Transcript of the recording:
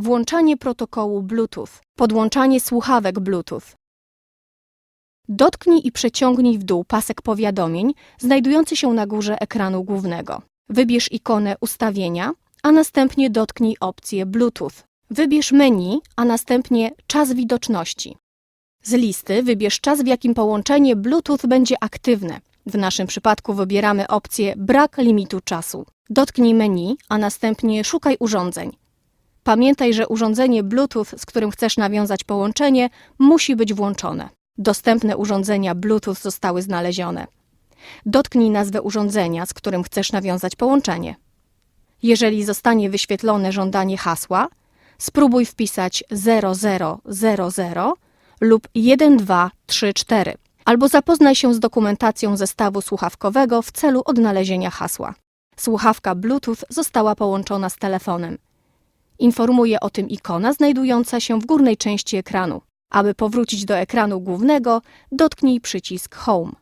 Włączanie protokołu Bluetooth. Podłączanie słuchawek Bluetooth. Dotknij i przeciągnij w dół pasek powiadomień znajdujący się na górze ekranu głównego. Wybierz ikonę ustawienia, a następnie dotknij opcję Bluetooth. Wybierz menu, a następnie czas widoczności. Z listy wybierz czas, w jakim połączenie Bluetooth będzie aktywne. W naszym przypadku wybieramy opcję Brak limitu czasu. Dotknij menu, a następnie szukaj urządzeń. Pamiętaj, że urządzenie Bluetooth, z którym chcesz nawiązać połączenie, musi być włączone. Dostępne urządzenia Bluetooth zostały znalezione. Dotknij nazwę urządzenia, z którym chcesz nawiązać połączenie. Jeżeli zostanie wyświetlone żądanie hasła, spróbuj wpisać 0000 lub 1234 albo zapoznaj się z dokumentacją zestawu słuchawkowego w celu odnalezienia hasła. Słuchawka Bluetooth została połączona z telefonem. Informuje o tym ikona znajdująca się w górnej części ekranu. Aby powrócić do ekranu głównego, dotknij przycisk Home.